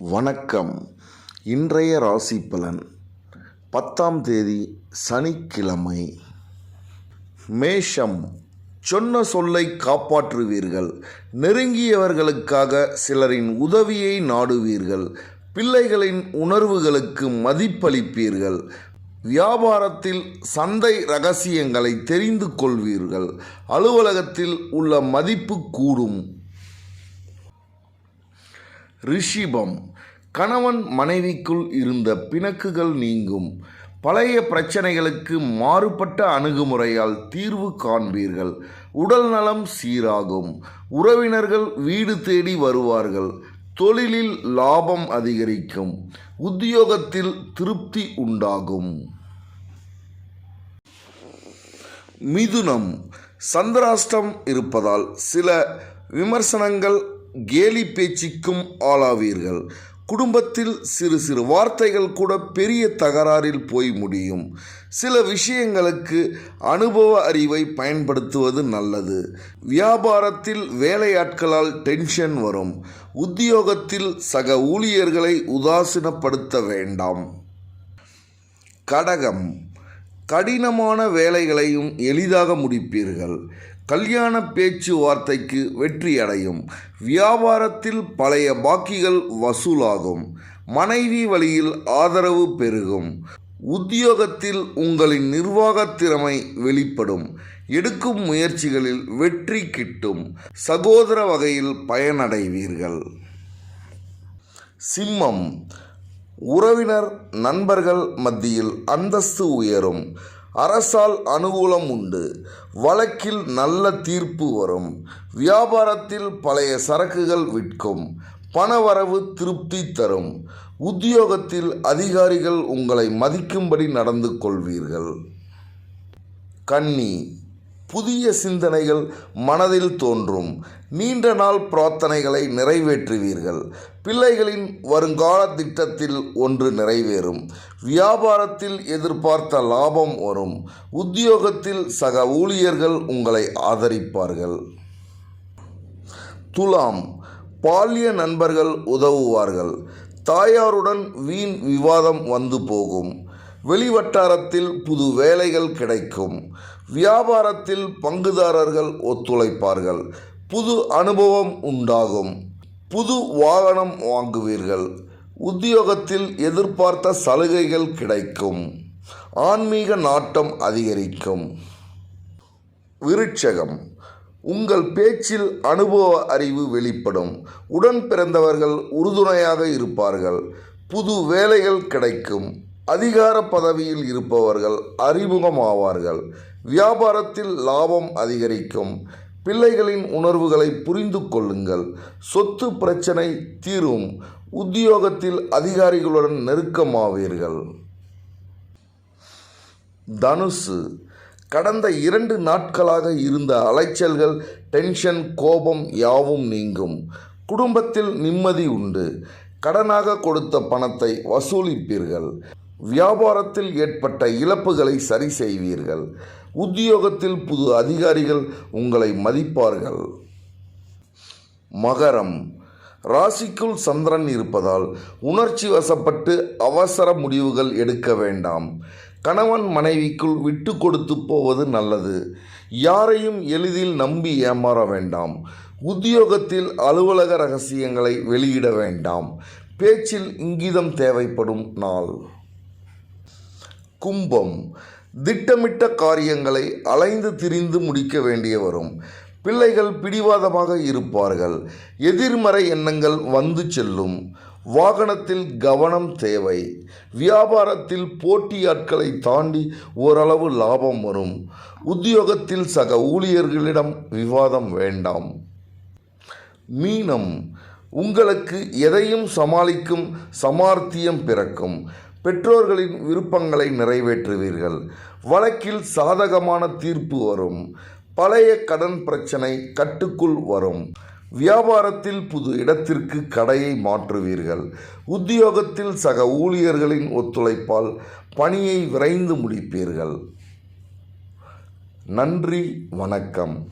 வணக்கம். இன்றைய ராசி பலன். பத்தாம் தேதி சனிக்கிழமை. மேஷம். சொன்ன சொல்லை காப்பாற்றுவீர்கள். நெருங்கியவர்களுக்காக சிலரின் உதவியை நாடுவீர்கள். பிள்ளைகளின் உணர்வுகளுக்கு மதிப்பளிப்பீர்கள். வியாபாரத்தில் சந்தை ரகசியங்களை தெரிந்து கொள்வீர்கள். அலுவலகத்தில் உள்ள மதிப்பு கூடும். ரிஷிபம். கணவன் மனைவிக்குள் இருந்த பிணக்குகள் நீங்கும். பழைய பிரச்சனைகளுக்கு மாறுபட்ட அணுகுமுறையால் தீர்வு காண்பீர்கள். உடல் நலம் சீராகும். உறவினர்கள் வீடு தேடி வருவார்கள். தொழிலில் லாபம் அதிகரிக்கும். உத்தியோகத்தில் திருப்தி உண்டாகும். மிதுனம். சந்திராஷ்டம் இருப்பதால் சில விமர்சனங்கள் கேலி பேச்சுக்கும் ஆளாவீர்கள். குடும்பத்தில் சிறு சிறு வார்த்தைகள் கூட பெரிய தகராறில் போய் முடியும். சில விஷயங்களுக்கு அனுபவ அறிவை பயன்படுத்துவது நல்லது. வியாபாரத்தில் வேலையாட்களால் டென்ஷன் வரும். உத்தியோகத்தில் சக ஊழியர்களை உதாசீனப்படுத்த வேண்டாம். கடகம். கடினமான வேலைகளையும் எளிதாக முடிப்பீர்கள். கல்யாண பேச்சுவார்த்தைக்கு வெற்றி அடையும் வியாபாரத்தில் பழைய பாக்கிகள் வசூலாகும். மனைவி வழியில் ஆதரவு பெருகும். உத்தியோகத்தில் உங்களின் நிர்வாகத் திறமை வெளிப்படும். எடுக்கும் முயற்சிகளில் வெற்றி கிட்டும். சகோதர வகையில் பயனடைவீர்கள். சிம்மம். உறவினர் நண்பர்கள் மத்தியில் அந்தஸ்து உயரும். அரசால் அனுகூலம் உண்டு. வழக்கில் நல்ல தீர்ப்பு வரும். வியாபாரத்தில் பழைய சரக்குகள் விற்கும். பணவரவு திருப்தி தரும். உத்தியோகத்தில் அதிகாரிகள் உங்களை மதிக்கும்படி நடந்து கொள்வீர்கள். கன்னி. புதிய சிந்தனைகள் மனதில் தோன்றும். நீண்ட நாள் பிரார்த்தனைகளை நிறைவேற்றுவீர்கள். பிள்ளைகளின் வருங்கால திட்டத்தில் ஒன்று நிறைவேறும். வியாபாரத்தில் எதிர்பார்த்த லாபம் வரும். உத்தியோகத்தில் சக ஊழியர்கள் உங்களை ஆதரிப்பார்கள். துலாம் பால்ய நண்பர்கள் உதவுவார்கள். தாயாருடன் வீண் விவாதம் வந்து போகும். வெளிவட்டாரத்தில் புது வேலைகள் கிடைக்கும். வியாபாரத்தில் பங்குதாரர்கள் ஒத்துழைப்பார்கள். புது அனுபவம் உண்டாகும். புது வாகனம் வாங்குவீர்கள். உத்தியோகத்தில் எதிர்பார்த்த சலுகைகள் கிடைக்கும். ஆன்மீக நாட்டம் அதிகரிக்கும். விருட்சகம். உங்கள் பேச்சில் அனுபவ அறிவு வெளிப்படும். உடன் பிறந்தவர்கள் உறுதுணையாக இருப்பார்கள். புது வேலைகள் கிடைக்கும். அதிகார பதவியில் இருப்பவர்கள் அறிமுகமாவார்கள். வியாபாரத்தில் லாபம் அதிகரிக்கும். பிள்ளைகளின் உணர்வுகளை புரிந்து கொள்ளுங்கள். சொத்து பிரச்சனை தீரும். உத்தியோகத்தில் அதிகாரிகளுடன் நெருக்கமாவீர்கள். தனுசு. கடந்த இரண்டு நாட்களாக இருந்த அலைச்சல்கள் டென்ஷன் கோபம் யாவும் நீங்கும். குடும்பத்தில் நிம்மதி உண்டு. கடனாக கொடுத்த பணத்தை வசூலிப்பீர்கள். வியாபாரத்தில் ஏற்பட்ட இழப்புகளை சரி செய்வீர்கள். உத்தியோகத்தில் புது அதிகாரிகள் உங்களை மதிப்பார்கள். மகரம். ராசிக்குள் சந்திரன் இருப்பதால் உணர்ச்சி வசப்பட்டு அவசர முடிவுகள் எடுக்க வேண்டாம். கணவன் மனைவிக்குள் விட்டு கொடுத்து போவது நல்லது. யாரையும் எளிதில் நம்பி ஏமாற வேண்டாம். உத்தியோகத்தில் அலுவலக ரகசியங்களை வெளியிட வேண்டாம். பேச்சில் இங்கிதம் தேவைப்படும் நாள். கும்பம் திட்டமிட்ட காரியங்களை அலைந்து திரிந்து முடிக்க வேண்டிய வரும் பிள்ளைகள் பிடிவாதமாக இருப்பார்கள். எதிர்மறை எண்ணங்கள் வந்து செல்லும். வாகனத்தில் கவனம் தேவை. வியாபாரத்தில் போட்டியாட்களை தாண்டி ஓரளவு லாபம் வரும். உத்தியோகத்தில் சக ஊழியர்களிடம் விவாதம் வேண்டாம். மீனம் உங்களுக்கு எதையும் சமாளிக்கும் சமார்த்தியம் பிறக்கும். பெற்றோர்களின் விருப்பங்களை நிறைவேற்றுவீர்கள். வழக்கில் சாதகமான தீர்ப்பு வரும். பழைய கடன் பிரச்சனை கட்டுக்குள் வரும். வியாபாரத்தில் புது இடத்திற்கு கடையை மாற்றுவீர்கள். உத்தியோகத்தில் சக ஊழியர்களின் ஒத்துழைப்பால் பணியை விரைந்து முடிப்பீர்கள். நன்றி வணக்கம்.